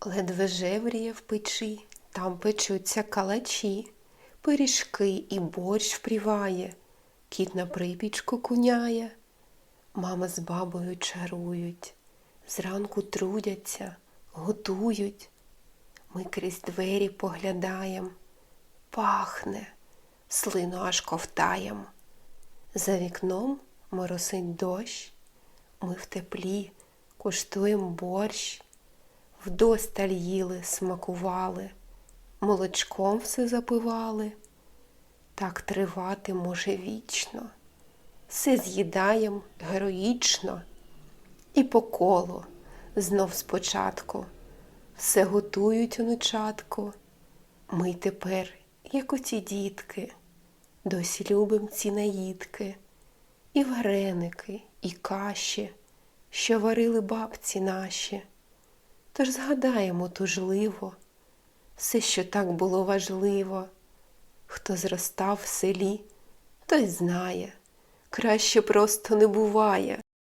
Ледве жевріє в печі, там печуться калачі, пиріжки і борщ впріває, кіт на припічку куняє. Мама з бабою чарують, зранку трудяться, готують. Ми крізь двері поглядаєм, пахне, слину аж ковтаєм. За вікном моросить дощ, ми в теплі куштуєм борщ, вдосталь їли, смакували, молочком все запивали. Так тривати може вічно, все з'їдаєм героїчно, і по колу знов спочатку все готують онучатку. Ми тепер, як оці дітки, досі любим ці наїдки, і вареники, і каші, що варили бабці наші. Тож згадаємо тужливо все, що так було важливо. Хто зростав в селі, той знає, краще просто не буває.